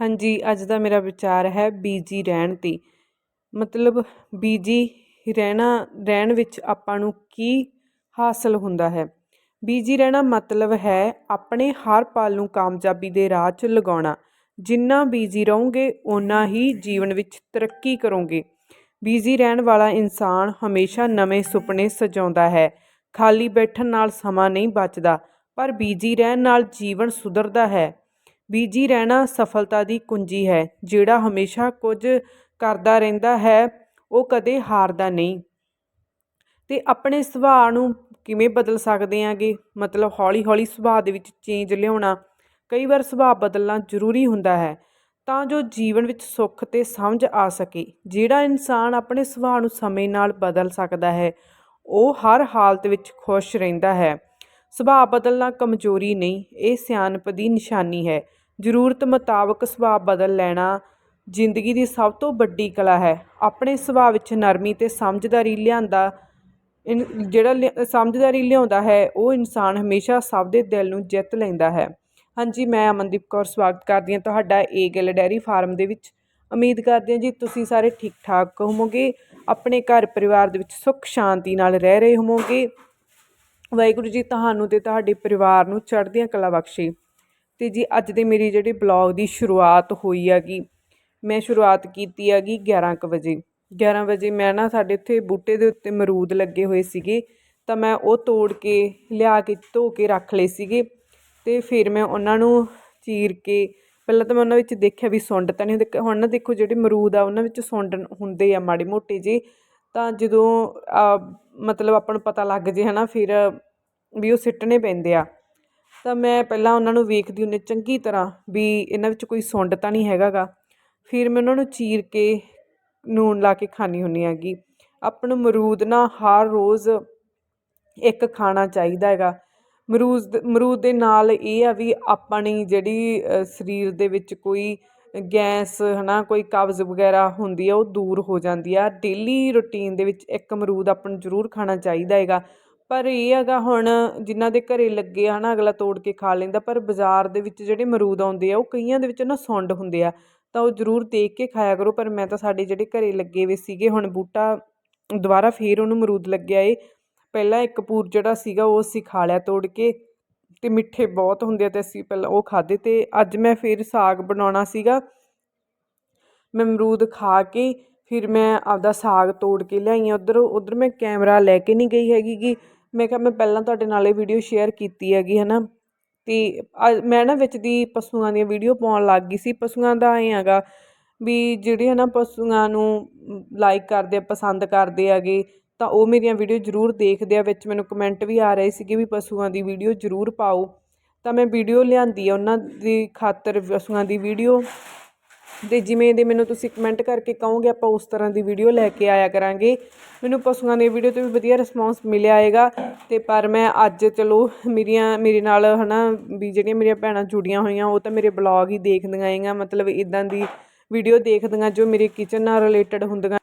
ਹਾਂਜੀ, ਅੱਜ ਦਾ ਮੇਰਾ ਵਿਚਾਰ ਹੈ ਬੀਜੀ ਰਹਿਣ 'ਤੇ। ਮਤਲਬ ਬੀਜੀ ਰਹਿਣਾ, ਰਹਿਣ ਵਿੱਚ ਆਪਾਂ ਨੂੰ ਕੀ ਹਾਸਲ ਹੁੰਦਾ ਹੈ? ਬੀਜੀ ਰਹਿਣਾ ਮਤਲਬ ਹੈ ਆਪਣੇ ਹਰ ਪਲ ਨੂੰ ਕਾਮਯਾਬੀ ਦੇ ਰਾਹ 'ਚ ਲਗਾਉਣਾ। ਜਿੰਨਾ ਬੀਜੀ ਰਹੋਗੇ, ਓਨਾ ਹੀ ਜੀਵਨ ਵਿੱਚ ਤਰੱਕੀ ਕਰੋਗੇ। ਬੀਜੀ ਰਹਿਣ ਵਾਲਾ ਇਨਸਾਨ ਹਮੇਸ਼ਾ ਨਵੇਂ ਸੁਪਨੇ ਸਜਾਉਂਦਾ ਹੈ। ਖਾਲੀ ਬੈਠਣ ਨਾਲ ਸਮਾਂ ਨਹੀਂ ਬਚਦਾ, ਪਰ ਬੀਜੀ ਰਹਿਣ ਨਾਲ ਜੀਵਨ ਸੁਧਰਦਾ ਹੈ। ਬੀਜੀ ਰਹਿਣਾ ਸਫਲਤਾ ਦੀ ਕੁੰਜੀ ਹੈ। ਜਿਹੜਾ ਹਮੇਸ਼ਾ ਕੁਝ ਕਰਦਾ ਰਹਿੰਦਾ ਹੈ, ਉਹ ਕਦੇ ਹਾਰਦਾ ਨਹੀਂ। ਤੇ ਆਪਣੇ ਸੁਭਾਅ ਨੂੰ ਕਿਵੇਂ ਬਦਲ ਸਕਦੇ ਆਂਗੇ? ਮਤਲਬ ਹੌਲੀ ਹੌਲੀ ਸੁਭਾਅ ਦੇ ਵਿੱਚ ਚੇਂਜ ਲਿਆਉਣਾ ਕਈ ਵਾਰ ਸੁਭਾਅ ਬਦਲਣਾ ਜ਼ਰੂਰੀ ਹੁੰਦਾ ਹੈ। ਤਾਂ ਜੋ ਜੀਵਨ ਵਿੱਚ ਸੁੱਖ ਤੇ ਸਮਝ ਆ ਸਕੇ। ਜਿਹੜਾ ਇਨਸਾਨ ਆਪਣੇ ਸੁਭਾਅ ਨੂੰ ਸਮੇਂ ਨਾਲ ਬਦਲ ਸਕਦਾ ਹੈ, ਉਹ ਹਰ ਹਾਲਤ ਵਿੱਚ ਖੁਸ਼ ਰਹਿੰਦਾ ਹੈ। ਸੁਭਾਅ ਬਦਲਣਾ ਕਮਜ਼ੋਰੀ ਨਹੀਂ, ਇਹ ਸਿਆਣਪ ਦੀ ਨਿਸ਼ਾਨੀ ਹੈ। ਜ਼ਰੂਰਤ ਮੁਤਾਬਕ ਸੁਭਾਅ ਬਦਲ ਲੈਣਾ ਜ਼ਿੰਦਗੀ ਦੀ ਸਭ ਤੋਂ ਵੱਡੀ ਕਲਾ ਹੈ। ਆਪਣੇ ਸੁਭਾਅ ਵਿੱਚ ਨਰਮੀ ਤੇ ਸਮਝਦਾਰੀ ਲਿਆਂਦਾ ਇਨ, ਜਿਹੜਾ ਲਿਆ- ਸਮਝਦਾਰੀ ਲਿਆਉਂਦਾ ਹੈ, ਉਹ ਇਨਸਾਨ ਹਮੇਸ਼ਾ ਸਭ ਦੇ ਦਿਲ ਨੂੰ ਜਿੱਤ ਲੈਂਦਾ ਹੈ। ਹਾਂਜੀ, ਮੈਂ ਅਮਨਦੀਪ ਕੌਰ ਸਵਾਗਤ ਕਰਦੀ ਹਾਂ ਤੁਹਾਡਾ ਏ ਗਿੱਲ ਡੈਰੀ ਫਾਰਮ ਦੇ ਵਿੱਚ। ਉਮੀਦ ਕਰਦੇ ਹਾਂ ਜੀ ਤੁਸੀਂ ਸਾਰੇ ਠੀਕ ਠਾਕ ਹੋਵੋਗੇ, ਆਪਣੇ ਘਰ ਪਰਿਵਾਰ ਦੇ ਵਿੱਚ ਸੁੱਖ ਸ਼ਾਂਤੀ ਨਾਲ ਰਹਿ ਰਹੇ ਹੋਵੋਗੇ। ਵਾਹਿਗੁਰੂ ਜੀ, ਤੁਹਾਨੂੰ ਤੇ ਤੁਹਾਡੇ ਪਰਿਵਾਰ ਨੂੰ ਚੜ੍ਹਦੀਆਂ ਕਲਾ ਬਖਸ਼ੇ। ਤੇ ਜੀ, ਅੱਜ ਦੇ ਮੇਰੀ ਜਿਹੜੀ ਬਲੌਗ ਦੀ ਸ਼ੁਰੂਆਤ ਹੋਈ ਹੈਗੀ, ਮੈਂ ਸ਼ੁਰੂਆਤ ਕੀਤੀ ਹੈਗੀ 11 ਕੁ ਵਜੇ। 11 ਵਜੇ ਮੈਂ ਨਾ ਸਾਡੇ ਉੱਥੇ ਬੂਟੇ ਦੇ ਉੱਤੇ ਮਰੂਦ ਲੱਗੇ ਹੋਏ ਸੀਗੇ, ਤਾਂ ਮੈਂ ਉਹ ਤੋੜ ਕੇ, ਲਿਆ ਕੇ, ਧੋ ਕੇ ਰੱਖ ਲਏ ਸੀਗੇ। ਤੇ ਫਿਰ ਮੈਂ ਉਹਨਾਂ ਨੂੰ ਚੀਰ ਕੇ, ਪਹਿਲਾਂ ਤਾਂ ਮੈਂ ਉਹਨਾਂ ਵਿੱਚ ਦੇਖਿਆ ਵੀ ਸੁੰਡ ਤਾਂ ਨਹੀਂ ਹੁੰਦੇ, ਹੁਣ ਨਾ ਦੇਖੋ ਜਿਹੜੇ ਮਰੂਦ ਆ, ਉਹਨਾਂ ਵਿੱਚ ਸੁੰਡ ਹੁੰਦੇ ਆ ਮਾੜੇ ਮੋਟੇ ਜੇ ਤਾਂ ਜਦੋਂ ਮਤਲਬ ਆਪਾਂ ਨੂੰ ਪਤਾ ਲੱਗ ਜੇ ਹੈ ਨਾ ਫਿਰ ਵੀ ਉਹ ਸਿੱਟਣੇ ਪੈਂਦੇ ਆ। ਤਾਂ ਮੈਂ ਪਹਿਲਾਂ ਉਹਨਾਂ ਨੂੰ ਵੇਖਦੀ ਹੁੰਦੀ ਚੰਗੀ ਤਰ੍ਹਾਂ ਵੀ ਇਹਨਾਂ ਵਿੱਚ ਕੋਈ ਸੁੰਡ ਤਾਂ ਨਹੀਂ ਹੈਗਾ ਗਾ ਫਿਰ ਮੈਂ ਉਹਨਾਂ ਨੂੰ ਚੀਰ ਕੇ ਨੂਣ ਲਾ ਕੇ ਖਾਂਦੀ ਹੁੰਦੀ ਹੈਗੀ। ਆਪਾਂ ਨੂੰ ਅਮਰੂਦ ਨਾ ਹਰ ਰੋਜ਼ ਇੱਕ ਖਾਣਾ ਚਾਹੀਦਾ ਹੈਗਾ। ਮਰੂਦ ਦ- ਅਮਰੂਦ ਦੇ ਨਾਲ ਇਹ ਆ ਵੀ ਆਪਣੀ ਜਿਹੜੀ ਸਰੀਰ ਦੇ ਵਿੱਚ ਕੋਈ ਗੈਸ ਹੈ ਨਾ ਕੋਈ ਕਬਜ਼ ਵਗੈਰਾ ਹੁੰਦੀ ਆ, ਉਹ ਦੂਰ ਹੋ ਜਾਂਦੀ ਆ। ਡੇਲੀ ਰੂਟੀਨ ਦੇ ਵਿੱਚ ਇੱਕ ਅਮਰੂਦ ਆਪਾਂ ਨੂੰ ਜ਼ਰੂਰ ਖਾਣਾ ਚਾਹੀਦਾ ਹੈਗਾ। ਪਰ ਇਹ ਹੈਗਾ ਹੁਣ ਜਿਨ੍ਹਾਂ ਦੇ ਘਰੇ ਲੱਗੇ ਆ ਨਾ ਅਗਲਾ ਤੋੜ ਕੇ ਖਾ ਲੈਂਦਾ, ਪਰ ਬਾਜ਼ਾਰ ਦੇ ਵਿੱਚ ਜਿਹੜੇ ਅਮਰੂਦ ਆਉਂਦੇ ਆ, ਉਹ ਕਈਆਂ ਦੇ ਵਿੱਚ ਨਾ ਸੁੰਡ ਹੁੰਦੇ ਆ, ਤਾਂ ਉਹ ਜ਼ਰੂਰ ਦੇਖ ਕੇ ਖਾਇਆ ਕਰੋ। ਪਰ ਮੈਂ ਤਾਂ ਸਾਡੇ ਜਿਹੜੇ ਘਰੇ ਲੱਗੇ ਹੋਏ ਸੀਗੇ, ਹੁਣ ਬੂਟਾ ਦੁਬਾਰਾ ਫੇਰ ਉਹਨੂੰ ਅਮਰੂਦ ਲੱਗਿਆ ਏ। ਪਹਿਲਾਂ ਇੱਕ ਪੂਰ ਜਿਹੜਾ ਸੀਗਾ, ਉਹ ਅਸੀਂ ਖਾ ਲਿਆ ਤੋੜ ਕੇ। ਅਤੇ ਮਿੱਠੇ ਬਹੁਤ ਹੁੰਦੇ ਆ ਤੇ ਅਸੀਂ ਪਹਿਲਾਂ ਉਹ ਖਾਧੇ ਅਤੇ ਅੱਜ ਮੈਂ ਫਿਰ ਸਾਗ ਬਣਾਉਣਾ ਸੀਗਾ। ਮੈਂ ਅਮਰੂਦ ਖਾ ਕੇ ਫਿਰ ਮੈਂ ਆਪਦਾ ਸਾਗ ਤੋੜ ਕੇ ਲਿਆਈ ਹਾਂ ਉੱਧਰ ਉੱਧਰ ਮੈਂ ਕੈਮਰਾ ਲੈ ਕੇ ਨਹੀਂ ਗਈ ਹੈਗੀ ਗੀ। ਮੈਂ ਕਿਹਾ ਮੈਂ ਪਹਿਲਾਂ ਤੁਹਾਡੇ ਨਾਲ ਇਹ ਵੀਡੀਓ ਸ਼ੇਅਰ ਕੀਤੀ ਹੈਗੀ ਹੈ ਨਾ ਤੇ ਅੱਜ ਮੈਂ ਨਾ ਵਿੱਚ ਦੀ ਪਸ਼ੂਆਂ ਦੀਆਂ ਵੀਡੀਓ ਪਾਉਣ ਲੱਗ ਗਈ ਸੀ। ਪਸ਼ੂਆਂ ਦਾ ਐਂ ਹੈਗਾ ਵੀ ਜਿਹੜੇ ਹੈ ਨਾ ਪਸ਼ੂਆਂ ਨੂੰ ਲਾਈਕ ਕਰਦੇ ਆ, ਪਸੰਦ ਕਰਦੇ ਹੈਗੇ ਤਾਂ ਉਹ ਮੇਰੀਆਂ ਵੀਡੀਓ ਜ਼ਰੂਰ ਦੇਖਦੇ ਆ, ਵਿੱਚ ਮੈਨੂੰ ਕਮੈਂਟ ਵੀ ਆ ਰਹੇ ਸੀਗੇ ਵੀ ਪਸ਼ੂਆਂ ਦੀ ਵੀਡੀਓ ਜ਼ਰੂਰ ਪਾਓ। ਤਾਂ ਮੈਂ ਵੀਡੀਓ ਲਿਆਂਦੀ ਆ ਉਹਨਾਂ ਦੀ ਖਾਤਰ ਪਸ਼ੂਆਂ ਦੀ ਵੀਡੀਓ ਤੇ ਜਿਵੇਂ ਦੇ ਮੈਨੂੰ ਤੁਸੀਂ ਕਮੈਂਟ ਕਰਕੇ ਕਹੋਗੇ, ਆਪਾਂ ਉਸ ਤਰ੍ਹਾਂ ਦੀ ਵੀਡੀਓ ਲੈ ਕੇ ਆਇਆ ਕਰਾਂਗੇ। ਮੈਨੂੰ ਪਸ਼ੂਆਂ ਦੀ ਵੀਡੀਓ ਤੇ ਵੀ ਵਧੀਆ ਰਿਸਪੌਂਸ ਮਿਲਿਆ ਆਏਗਾ ਤੇ ਪਰ ਮੈਂ ਅੱਜ ਚਲੋ ਮੇਰੀਆਂ, ਮੇਰੇ ਨਾਲ ਹਨਾ ਵੀ ਜਿਹੜੀਆਂ ਮੇਰੀਆਂ ਭੈਣਾਂ ਜੁੜੀਆਂ ਹੋਈਆਂ, ਉਹ ਤਾਂ ਮੇਰੇ ਬਲੌਗ ਹੀ ਦੇਖਦੀਆਂ ਆਏਗਾ ਮਤਲਬ ਇਦਾਂ ਦੀ ਵੀਡੀਓ ਦੇਖਦੀਆਂ ਜੋ ਮੇਰੇ ਕਿਚਨ ਨਾਲ ਰਿਲੇਟਡ ਹੁੰਦੀਆਂ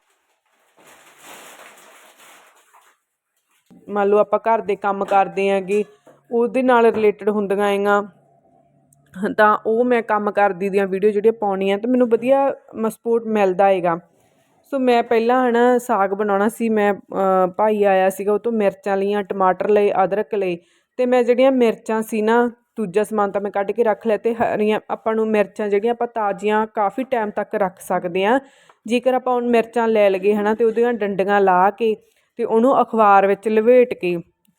ਮੰਨ ਲਓ ਆਪਾਂ ਘਰ ਦੇ ਕੰਮ ਕਰਦੇ ਹੈਗੇ ਉਹਦੇ ਨਾਲ ਰਿਲੇਟਡ ਹੁੰਦੀਆਂ ਹੈਗੀਆਂ ਤਾਂ ਉਹ ਮੈਂ ਕੰਮ ਕਰਦੀ ਦੀਆਂ ਵੀਡੀਓ ਜਿਹੜੀਆਂ ਪਾਉਣੀਆਂ, ਤਾਂ ਮੈਨੂੰ ਵਧੀਆ ਸਪੋਰਟ ਮਿਲਦਾ ਹੈਗਾ ਸੋ ਮੈਂ ਪਹਿਲਾਂ ਹਨਾ ਸਾਗ ਬਣਾਉਣਾ ਸੀ, ਮੈਂ ਭਾਈ ਆਇਆ ਸੀਗਾ, ਉਹ ਤੋਂ ਮਿਰਚਾਂ ਲਈਆਂ, ਟਮਾਟਰ ਲਏ, ਅਦਰਕ ਲਏ, ਤੇ ਮੈਂ ਜਿਹੜੀਆਂ ਮਿਰਚਾਂ ਸੀ ਨਾ, ਦੂਜਾ ਸਮਾਨ ਤਾਂ ਮੈਂ ਕੱਢ ਕੇ ਰੱਖ ਲਿਆ, ਤੇ ਹਰੀਆਂ ਆਪਾਂ ਨੂੰ ਮਿਰਚਾਂ ਜਿਹੜੀਆਂ ਆਪਾਂ ਤਾਜ਼ੀਆਂ ਕਾਫੀ ਟਾਈਮ ਤੱਕ ਰੱਖ ਸਕਦੇ ਆ। ਜੇਕਰ ਆਪਾਂ ਹੁਣ ਮਿਰਚਾਂ ਲੈ ਲਗੇ ਹਨਾ, ਤੇ ਉਹਦੀਆਂ ਡੰਡੀਆਂ ਲਾ ਕੇ ਤੇ ਉਹਨੂੰ ਅਖਬਾਰ ਵਿੱਚ ਲਵੇਟ ਕੇ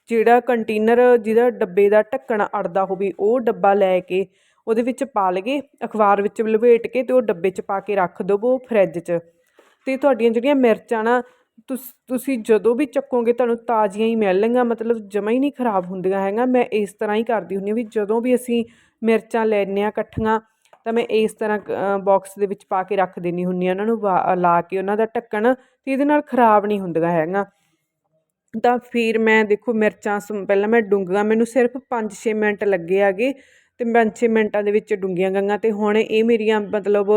ਜਿਹੜਾ ਕੰਟੇਨਰ ਜਿਹਦਾ ਡੱਬੇ ਦਾ ਢੱਕਣ ਅੜਦਾ ਹੋਵੇ, ਉਹ ਡੱਬਾ ਲੈ ਕੇ ਉਹਦੇ ਵਿੱਚ ਪਾ ਲਗੇ, ਅਖਬਾਰ ਵਿੱਚ ਲਵੇਟ ਕੇ ਤੇ ਉਹ ਡੱਬੇ 'ਚ ਪਾ ਕੇ ਰੱਖ ਦਵੋ ਫਰਿੱਜ 'ਚ। ਤੇ ਤੁਹਾਡੀਆਂ ਜਿਹੜੀਆਂ ਮਿਰਚਾਂ ਨਾ, ਤੁਸ- ਤੁਸੀਂ ਜਦੋਂ ਵੀ ਚੱਕੋਗੇ ਤੁਹਾਨੂੰ ਤਾਜ਼ੀਆਂ ਹੀ ਮਿਲਣਗੀਆਂ, ਮਤਲਬ ਜਮਾ ਹੀ ਨਹੀਂ ਖਰਾਬ ਹੁੰਦੀਆਂ ਹੈਗਾ ਮੈਂ ਇਸ ਤਰ੍ਹਾਂ ਹੀ ਕਰਦੀ ਹੁੰਦੀ ਹਾਂ ਵੀ ਜਦੋਂ ਵੀ ਅਸੀਂ ਮਿਰਚਾਂ ਲੈਂਦੇ ਹਾਂ ਇਕੱਠੀਆਂ, ਤਾਂ ਮੈਂ ਇਸ ਤਰ੍ਹਾਂ ਬਾਕਸ ਦੇ ਵਿੱਚ ਪਾ ਕੇ ਰੱਖ ਦਿੰਦੀ ਹੁੰਦੀ ਹਾਂ। ਉਹਨਾਂ ਨੂੰ ਵਾ- ਲਾ ਕੇ ਉਹਨਾਂ ਦਾ ਢੱਕਣ, ਤੇ ਇਹਦੇ ਨਾਲ ਖਰਾਬ ਨਹੀਂ ਹੁੰਦੀਆਂ ਹੈਗੀਆਂ। ਤਾਂ ਫਿਰ ਮੈਂ ਦੇਖੋ ਮਿਰਚਾਂ ਪਹਿਲਾਂ ਮੈਂ ਡੂੰਘੀਆਂ ਮੈਨੂੰ ਸਿਰਫ 5-6 ਮਿੰਟ ਲੱਗੇ ਹੈਗੇ ਤੇ 5-6 ਮਿੰਟਾਂ ਦੇ ਵਿੱਚ ਡੂੰਘੀਆਂ ਗਈਆਂ ਤੇ ਹੁਣ ਇਹ ਮੇਰੀਆਂ ਮਤਲਬ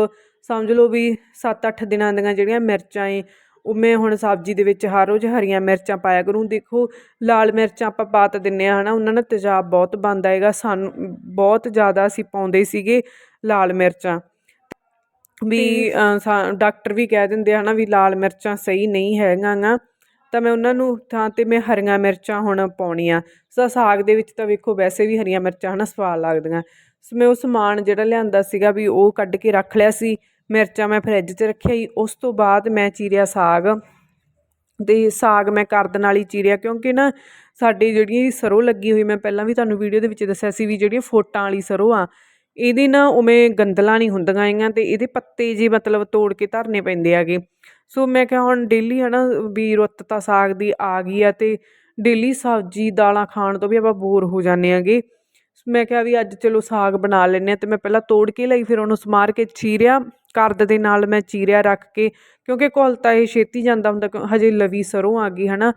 ਸਮਝ ਲਓ ਵੀ 7-8 ਦਿਨਾਂ ਦੀਆਂ ਜਿਹੜੀਆਂ ਮਿਰਚਾਂ ਏ ਉਹ ਮੈਂ ਹੁਣ ਸਬਜ਼ੀ ਦੇ ਵਿੱਚ ਹਰ ਰੋਜ਼ ਹਰੀਆਂ ਮਿਰਚਾਂ ਪਾਇਆ ਕਰੂੰ। ਦੇਖੋ ਲਾਲ ਮਿਰਚਾਂ ਆਪਾਂ ਪਾ ਤਾਂ ਦਿੰਨੇ ਆ ਹਨਾ ਉਹਨਾਂ ਨਾਲ ਤੇਜ਼ਾਬ ਬਹੁਤ ਬਣਦਾ ਹੈਗਾ ਸਾਨੂੰ ਬਹੁਤ ਜ਼ਿਆਦਾ ਅਸੀਂ ਪਾਉਂਦੇ ਸੀਗੇ ਲਾਲ ਮਿਰਚਾਂ। ਵੀ ਡਾਕਟਰ ਵੀ ਕਹਿ ਦਿੰਦੇ ਹਨਾ ਵੀ ਲਾਲ ਮਿਰਚਾਂ ਸਹੀ ਨਹੀਂ ਹੈਗੀਆਂ ਗਾ। ਤਾਂ ਮੈਂ ਉਹਨਾਂ ਨੂੰ ਥਾਂ ਤੇ ਮੈਂ ਹਰੀਆਂ ਮਿਰਚਾਂ ਹੁਣ ਪਾਉਣੀਆਂ। ਸੋ ਸਾਗ ਦੇ ਵਿੱਚ ਤਾਂ ਵੇਖੋ ਵੈਸੇ ਵੀ ਹਰੀਆਂ ਮਿਰਚਾਂ ਹਨਾ ਸਵਾਦ ਲੱਗਦੀਆਂ। ਸੋ ਮੈਂ ਉਹ ਸਮਾਨ ਜਿਹੜਾ ਲਿਆਂਦਾ ਸੀਗਾ ਵੀ ਉਹ ਕੱਢ ਕੇ ਰੱਖ ਲਿਆ ਸੀ। ਮਿਰਚਾਂ ਮੈਂ ਫਰਿੱਜ 'ਚ ਰੱਖਿਆ ਹੀ ਉਸ ਤੋਂ ਬਾਅਦ ਮੈਂ ਚੀਰਿਆ ਸਾਗ ਤੇ ਸਾਗ ਮੈਂ ਕਰਦ ਨਾਲ ਹੀ ਚੀਰਿਆ ਕਿਉਂਕਿ ਨਾ ਸਾਡੀ ਜਿਹੜੀ ਸਰੋਂ ਲੱਗੀ ਹੋਈ ਮੈਂ ਪਹਿਲਾਂ ਵੀ ਤੁਹਾਨੂੰ ਵੀਡੀਓ ਦੇ ਵਿੱਚ ਦੱਸਿਆ ਸੀ ਵੀ ਜਿਹੜੀ ਫੋਟਾਂ ਵਾਲੀ ਸਰੋਂ ਆ, ਇਹਦੇ ਨਾ ਉਵੇਂ ਗੰਦਲਾਂ ਨਹੀਂ ਹੁੰਦੀਆਂ ਹੈਗੀਆਂ ਤੇ ਇਹਦੇ ਪੱਤੇ ਜੇ ਮਤਲਬ ਤੋੜ ਕੇ ਧਰਨੇ ਪੈਂਦੇ ਹੈਗੇ। ਸੋ ਮੈਂ ਕਿਹਾ ਹੁਣ ਡੇਲੀ ਹੈ ਨਾ ਵੀ ਰੁੱਤ ਤਾਂ ਸਾਗ ਦੀ ਆ ਗਈ ਆ ਅਤੇ ਡੇਲੀ ਸਬਜ਼ੀ, ਦਾਲਾਂ ਖਾਣ ਤੋਂ ਵੀ ਆਪਾਂ ਬੋਰ ਹੋ ਜਾਂਦੇ ਹੈਗੇ ਮੈਂ ਕਿਹਾ ਵੀ ਅੱਜ ਚਲੋ ਸਾਗ ਬਣਾ ਲੈਂਦੇ ਹਾਂ ਅਤੇ ਮੈਂ ਪਹਿਲਾਂ ਤੋੜ ਕੇ ਲਈ, ਫਿਰ ਉਹਨੂੰ ਸਮਾਰ ਕੇ ਚੀਰਿਆ, ਕਰਦ ਦੇ ਨਾਲ ਮੈਂ ਚੀਰਿਆ ਰੱਖ ਕੇ, ਕਿਉਂਕਿ ਘੁਲ ਤਾਂ ਇਹ ਛੇਤੀ ਜਾਂਦਾ ਹੁੰਦਾ, ਕਿਉਂ- ਹਜੇ ਲਵੀ ਸਰੋਂ ਆ ਗਈ ਹੈ ਨਾ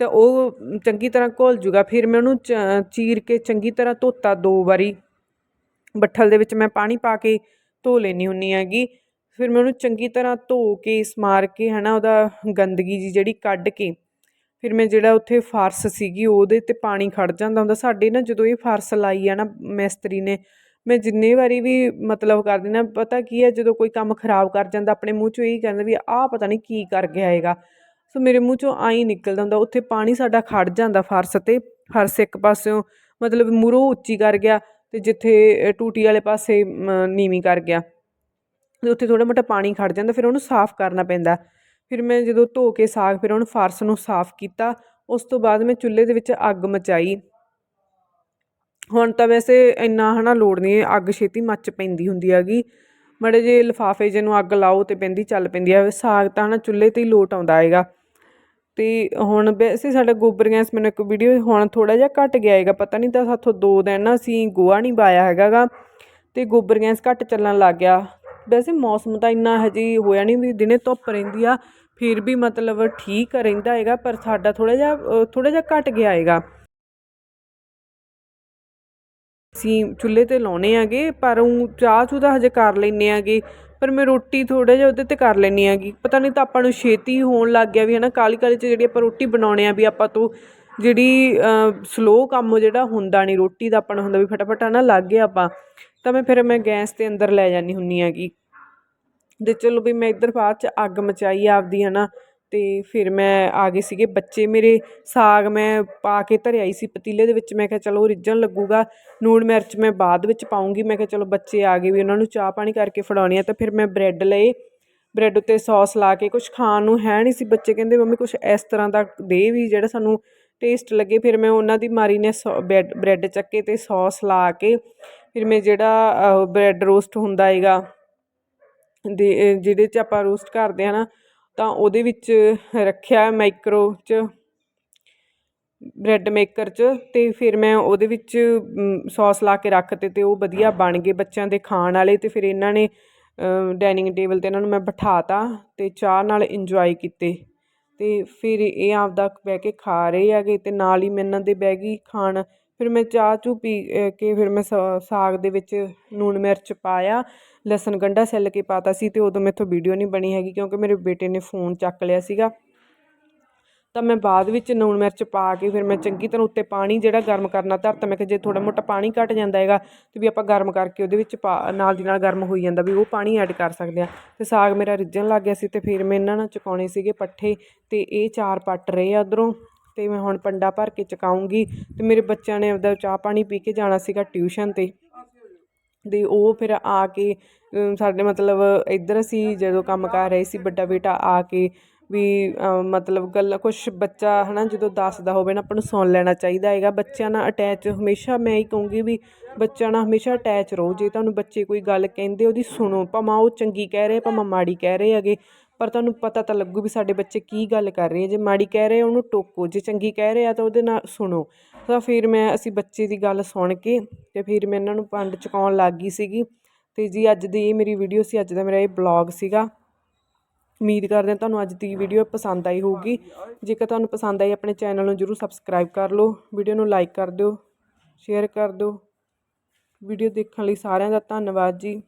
ਤਾਂ ਉਹ ਚੰਗੀ ਤਰ੍ਹਾਂ ਘੁਲ ਜੂਗਾ, ਫਿਰ ਮੈਂ ਉਹਨੂੰ ਚ- ਚੀਰ ਕੇ ਚੰਗੀ ਤਰ੍ਹਾਂ ਧੋਤਾ ਦੋ ਵਾਰੀ। ਬੱਠਲ ਦੇ ਵਿੱਚ ਮੈਂ ਪਾਣੀ ਪਾ ਕੇ ਧੋ ਲੈਣੀ ਹੁੰਨੀ ਹੈਗੀ। ਫਿਰ ਮੈਂ ਉਹਨੂੰ ਚੰਗੀ ਤਰ੍ਹਾਂ ਧੋ ਕੇ, ਸਮਾਰ ਕੇ ਹੈ ਨਾ ਉਹਦਾ ਗੰਦਗੀ ਜੀ ਜਿਹੜੀ ਕੱਢ ਕੇ, ਫਿਰ ਮੈਂ ਜਿਹੜਾ ਉੱਥੇ ਫਰਸ਼ ਸੀਗੀ, ਉਹਦੇ ਤੇ ਪਾਣੀ ਖੜ ਜਾਂਦਾ ਹੁੰਦਾ। ਸਾਡੇ ਨਾ ਜਦੋਂ ਇਹ ਫਰਸ਼ ਲਾਈ ਆ ਨਾ ਮਿਸਤਰੀ ਨੇ, ਮੈਂ ਜਿੰਨੇ ਵਾਰੀ ਵੀ ਮਤਲਬ ਕਰਦੀ ਨਾ, ਪਤਾ ਕੀ ਹੈ ਜਦੋਂ ਕੋਈ ਕੰਮ ਖਰਾਬ ਕਰ ਜਾਂਦਾ, ਆਪਣੇ ਮੂੰਹ ਚੋਂ ਇਹੀ ਕਹਿੰਦਾ ਵੀ ਆਹ ਪਤਾ ਨਹੀਂ ਕੀ ਕਰ ਗਿਆ ਹੈਗਾ। ਸੋ ਮੇਰੇ ਮੂੰਹ ਚੋਂ ਆਈ ਨਿਕਲਦਾ ਹੁੰਦਾ, ਉੱਥੇ ਪਾਣੀ ਸਾਡਾ ਖੜ ਜਾਂਦਾ ਫਰਸ਼ ਤੇ, ਫਰਸ਼ ਇੱਕ ਪਾਸਿਓਂ ਮਤਲਬ ਮੂਰੋਂ ਉੱਚੀ ਕਰ ਗਿਆ ਤੇ ਜਿੱਥੇ ਟੂਟੀ ਵਾਲੇ ਪਾਸੇ ਨੀਵੀਂ ਕਰ ਗਿਆ। ਉੱਥੇ ਥੋੜਾ ਮੋਟਾ ਪਾਣੀ ਖੜ ਜਾਂਦਾ, ਫਿਰ ਉਹਨੂੰ ਸਾਫ਼ ਕਰਨਾ ਪੈਂਦਾ। ਫਿਰ ਮੈਂ ਜਦੋਂ ਧੋ ਕੇ ਸਾਗ, ਫਿਰ ਉਹਨੂੰ ਫਰਸ਼ ਨੂੰ ਸਾਫ਼ ਕੀਤਾ, ਉਸ ਤੋਂ ਬਾਅਦ ਮੈਂ ਚੁੱਲ੍ਹੇ ਦੇ ਵਿੱਚ ਅੱਗ ਮਚਾਈ। ਹੁਣ ਤਾਂ ਵੈਸੇ ਇੰਨਾ ਹਨਾ ਲੋੜ ਨਹੀਂ, ਅੱਗ ਛੇਤੀ ਮੱਚ ਪੈਂਦੀ ਹੁੰਦੀ ਹੈਗੀ। ਮੜੇ ਜੇ ਲਿਫਾਫੇ ਜਿਹੇ ਨੂੰ ਅੱਗ ਲਾਓ ਤੇ ਪੈਂਦੀ, ਚੱਲ ਪੈਂਦੀ ਆ ਸਾਗ ਤਾਂ ਹਨਾ ਚੁੱਲ੍ਹੇ ਤੇ ਹੀ ਲੋਟ ਆਉਂਦਾ ਹੈਗਾ। ਤੇ ਹੁਣ ਵੈਸੇ ਸਾਡਾ ਗੋਬਰ ਗੈਸ ਮੈਨੂੰ ਇੱਕ ਵੀਡੀਓ ਹੁਣ ਥੋੜਾ ਜਿਹਾ ਘਟ ਗਿਆ ਹੈਗਾ, ਪਤਾ ਨਹੀਂ ਤਾਂ ਸਾਥੋਂ ਦੋ ਦਿਨ ਨਾ ਅਸੀਂ ਗੋਹਾ ਨਹੀਂ ਪਾਇਆ ਹੈਗਾਗਾ। ਤੇ ਗੋਬਰ ਗੈਸ ਘੱਟ ਚੱਲਣ ਲੱਗ ਗਿਆ। ਵੈਸੇ ਮੌਸਮ ਤਾਂ ਇੰਨਾ ਹਜੇ ਹੋਇਆ ਨਹੀਂ ਵੀ ਦਿਨੇ ਧੁੱਪ ਰਹਿੰਦੀ ਆ, ਫਿਰ ਵੀ ਮਤਲਬ ਠੀਕ ਰਹਿੰਦਾ ਹੈਗਾ, ਪਰ ਸਾਡਾ ਥੋੜਾ ਜਿਹਾ ਥੋੜਾ ਜਿਹਾ ਘਟ ਗਿਆ ਹੈਗਾ। ਅਸੀਂ ਚੁੱਲ੍ਹੇ ਤੇ ਲਾਉਣੇ ਆਗੇ ਪਰ ਉਹ ਚਾਹ ਚੂ ਦਾ ਹਜੇ ਕਰ ਲੈਨੇ ਆਗੇ ਪਰ ਮੈਂ ਰੋਟੀ ਥੋੜਾ ਜਿਹਾ ਉਹਦੇ ਤੇ ਕਰ ਲੈਣੀ ਆਗੀ ਪਤਾ ਨਹੀਂ ਤਾਂ ਆਪਾਂ ਨੂੰ ਛੇਤੀ ਹੋਣ ਲੱਗ ਗਿਆ ਵੀ ਹਨਾ ਕਾਲੀ ਕਾਲੀ ਚ ਜਿਹੜੀ ਆਪਾਂ ਰੋਟੀ ਬਣਾਉਣੇ ਆ ਵੀ ਆਪਾਂ ਤੋਂ ਜਿਹੜੀ ਸਲੋ ਕੰਮ ਜਿਹੜਾ ਹੁੰਦਾ ਨਹੀਂ, ਰੋਟੀ ਦਾ ਆਪਾਂ ਨੂੰ ਹੁੰਦਾ ਵੀ ਫਟਾਫਟ ਨਾ ਲੱਗ ਗਿਆ ਆਪਾਂ। ਤਾਂ ਮੈਂ ਫਿਰ ਮੈਂ ਗੈਸ ਤੇ ਅੰਦਰ ਲੈ ਜਾਨੀ ਹੁੰਨੀ ਆਗੀ ਅਤੇ ਚਲੋ ਵੀ ਮੈਂ ਇੱਧਰ ਬਾਅਦ ਚ ਅੱਗ ਮਚਾਈ ਆਪਦੀ ਹੈ ਨਾ ਅਤੇ ਫਿਰ ਮੈਂ ਆ ਗਏ ਸੀਗੇ ਬੱਚੇ ਮੇਰੇ, ਸਾਗ ਮੈਂ ਪਾ ਕੇ ਧਰਿਆ ਹੀ ਸੀ ਪਤੀਲੇ ਦੇ ਵਿੱਚ। ਮੈਂ ਕਿਹਾ ਚਲੋ ਰਿੱਝਣ ਲੱਗੂਗਾ ਲੂਣ ਮਿਰਚ ਮੈਂ ਬਾਅਦ ਵਿੱਚ ਪਾਊਂਗੀ। ਮੈਂ ਕਿਹਾ ਚਲੋ ਬੱਚੇ ਆ ਗਏ ਵੀ ਉਹਨਾਂ ਨੂੰ ਚਾਹ ਪਾਣੀ ਕਰਕੇ ਫੜਾਉਣੀ ਆ, ਤਾਂ ਫਿਰ ਮੈਂ ਬ੍ਰੈਡ ਲਏ। ਬ੍ਰੈਡ ਉੱਤੇ ਸੌਸ ਲਾ ਕੇ ਕੁਝ ਖਾਣ ਨੂੰ ਹੈ ਨਹੀਂ ਸੀ। ਬੱਚੇ ਕਹਿੰਦੇ, ਮੰਮੀ ਕੁਝ ਇਸ ਤਰ੍ਹਾਂ ਦਾ ਦੇ ਵੀ ਜਿਹੜਾ ਸਾਨੂੰ ਟੇਸਟ ਲੱਗੇ। ਫਿਰ ਮੈਂ ਉਹਨਾਂ ਦੀ ਮਾਰੀ ਨੇ ਬ੍ਰੈਡ ਚੱਕੇ ਤੇ ਸੌਸ ਲਾ ਕੇ। ਫਿਰ ਮੈਂ ਜਿਹੜਾ ਬ੍ਰੈਡ ਰੋਸਟ ਹੁੰਦਾ ਹੈਗਾ ਦੇ ਜਿਹਦੇ 'ਚ ਆਪਾਂ ਰੋਸਟ ਕਰਦੇ ਹਾਂ ਨਾ, ਤਾਂ ਉਹਦੇ ਵਿੱਚ ਰੱਖਿਆ ਮਾਈਕਰੋ 'ਚ, ਬ੍ਰੈਡ ਮੇਕਰ 'ਚ ਅਤੇ ਫਿਰ ਮੈਂ ਉਹਦੇ ਵਿੱਚ ਸੌਸ ਲਾ ਕੇ ਰੱਖ ਤੇ ਅਤੇ ਉਹ ਵਧੀਆ ਬਣ ਗਏ ਬੱਚਿਆਂ ਦੇ ਖਾਣ ਵਾਲੇ ਅਤੇ ਫਿਰ ਇਹਨਾਂ ਨੇ ਡਾਇਨਿੰਗ ਟੇਬਲ ਤੇ ਇਹਨਾਂ ਨੂੰ ਮੈਂ ਬਿਠਾ ਤਾ ਅਤੇ ਚਾਹ ਨਾਲ ਇੰਜੋਏ ਕੀਤੇ। ਅਤੇ ਫਿਰ ਇਹ ਆਪਦਾ ਬਹਿ ਕੇ ਖਾ ਰਹੇ ਹੈਗੇ ਅਤੇ ਨਾਲ ਹੀ ਮੈਂ ਇਹਨਾਂ ਦੇ ਬਹਿ ਗਈ ਖਾਣ। ਫਿਰ ਮੈਂ ਚਾਹ ਚੂ ਪੀ ਕੇ ਫਿਰ ਮੈਂ ਸ, ਸਾਗ ਦੇ ਵਿੱਚ ਲੂਣ ਮਿਰਚ ਪਾਇਆ ਲਸਣ ਗੰਢਾ ਛਿੱਲ ਕੇ ਪਾਤਾ ਸੀ ਤੇ ਉਦੋਂ ਮੇਥੋਂ ਵੀਡੀਓ ਨਹੀਂ ਬਣੀ ਹੈਗੀ ਕਿਉਂਕਿ ਮੇਰੇ ਬੇਟੇ ਨੇ ਫੋਨ ਚੱਕ ਲਿਆ ਸੀਗਾ। ਤਾਂ ਮੈਂ ਬਾਅਦ ਵਿੱਚ ਲੂਣ ਮਿਰਚ ਪਾ ਕੇ ਫਿਰ ਮੈਂ ਚੰਗੀ ਤਰ੍ਹਾਂ ਉੱਤੇ ਪਾਣੀ ਜਿਹੜਾ ਗਰਮ ਕਰਨਾ ਧਰਤਾ ਮੈਂ ਕਿਹਾ ਜੇ ਥੋੜਾ ਮੋਟਾ ਪਾਣੀ ਘਟ ਜਾਂਦਾ ਹੈਗਾ ਤੇ ਵੀ ਆਪਾਂ ਗਰਮ ਕਰਕੇ ਉਹਦੇ ਵਿੱਚ ਪਾ ਨਾਲ ਦੀ ਨਾਲ ਗਰਮ ਹੋਈ ਜਾਂਦਾ ਵੀ ਉਹ ਪਾਣੀ ਐਡ ਕਰ ਸਕਦੇ ਆ ਤੇ ਸਾਗ ਮੇਰਾ ਰਿੱਝਣ ਲੱਗ ਗਿਆ ਸੀ ਤੇ ਫਿਰ ਮੈਂ ਇਹਨਾਂ ਨਾਲ ਚਕਾਉਣੇ ਸੀਗੇ ਪੱਠੇ ਤੇ ਇਹ ਚਾਰ ਪੱਟ ਰਹੇ ਆ ਉਧਰੋਂ ਤੇ ਮੈਂ ਹੁਣ ਪੰਡਾ ਭਰ ਕੇ ਚਕਾਉਂਗੀ ਤੇ ਮੇਰੇ ਬੱਚਿਆਂ ਨੇ ਆਪਦਾ ਚਾਹ ਪਾਣੀ ਪੀ ਕੇ ਜਾਣਾ ਸੀਗਾ ਟਿਊਸ਼ਨ ਤੇ। ਦੇ ਉਹ ਫਿਰ ਆ ਕੇ ਸਾਡੇ ਮਤਲਬ ਇੱਧਰ ਅਸੀਂ ਜਦੋਂ ਕੰਮ ਕਰ ਰਹੇ ਸੀ, ਵੱਡਾ ਬੇਟਾ ਆ ਕੇ ਵੀ ਮਤਲਬ ਗੱਲ, ਕੁਛ ਬੱਚਾ ਹੈ ਨਾ ਜਦੋਂ ਦੱਸਦਾ ਹੋਵੇ ਨਾ, ਆਪਾਂ ਨੂੰ ਸੁਣ ਲੈਣਾ ਚਾਹੀਦਾ ਹੈਗਾ। ਬੱਚਿਆਂ ਨਾਲ ਅਟੈਚ ਹਮੇਸ਼ਾ ਮੈਂ ਇਹ ਕਹੂੰਗੀ ਵੀ ਬੱਚਿਆਂ ਨਾਲ ਹਮੇਸ਼ਾ ਅਟੈਚ ਰਹੋ। ਜੇ ਤੁਹਾਨੂੰ ਬੱਚੇ ਕੋਈ ਗੱਲ ਕਹਿੰਦੇ, ਉਹਦੀ ਸੁਣੋ। ਭਾਵੇਂ ਉਹ ਚੰਗੀ ਕਹਿ ਰਹੇ, ਭਾਵੇਂ ਮਾੜੀ ਕਹਿ ਰਹੇ ਹੈਗੇ, ਪਰ ਤੁਹਾਨੂੰ ਪਤਾ ਤਾਂ ਲੱਗੂ ਵੀ ਸਾਡੇ ਬੱਚੇ ਕੀ ਗੱਲ ਕਰ ਰਹੇ ਆ। ਜੇ ਮਾੜੀ ਕਹਿ ਰਹੇ ਉਹਨੂੰ ਟੋਕੋ। ਜੇ ਚੰਗੀ ਕਹਿ ਰਹੇ ਆ, ਤਾਂ ਉਹਦੇ ਨਾਲ ਸੁਣੋ। ਤਾਂ ਫਿਰ ਮੈਂ, ਅਸੀਂ ਬੱਚੇ ਦੀ ਗੱਲ ਸੁਣ ਕੇ ਅਤੇ ਫਿਰ ਮੈਂ ਇਹਨਾਂ ਨੂੰ ਪੰਡ ਚੁਕਾਉਣ ਲੱਗ ਗਈ ਸੀਗੀ। ਅਤੇ ਜੀ ਅੱਜ ਦੀ ਇਹ ਮੇਰੀ ਵੀਡੀਓ ਸੀ, ਅੱਜ ਦਾ ਮੇਰਾ ਇਹ ਬਲੌਗ ਸੀਗਾ। ਉਮੀਦ ਕਰਦੇ ਹਾਂ ਤੁਹਾਨੂੰ ਅੱਜ ਦੀ ਵੀਡੀਓ ਪਸੰਦ ਆਈ ਹੋਊਗੀ। ਜੇਕਰ ਤੁਹਾਨੂੰ ਪਸੰਦ ਆਈ, ਆਪਣੇ ਚੈਨਲ ਨੂੰ ਜਰੂਰ ਸਬਸਕ੍ਰਾਈਬ ਕਰ ਲਓ। ਵੀਡੀਓ ਨੂੰ ਲਾਈਕ ਕਰ ਦਿਓ ਸ਼ੇਅਰ ਕਰ ਦਿਓ। ਵੀਡੀਓ ਦੇਖਣ ਲਈ ਸਾਰਿਆਂ ਦਾ ਧੰਨਵਾਦ ਜੀ।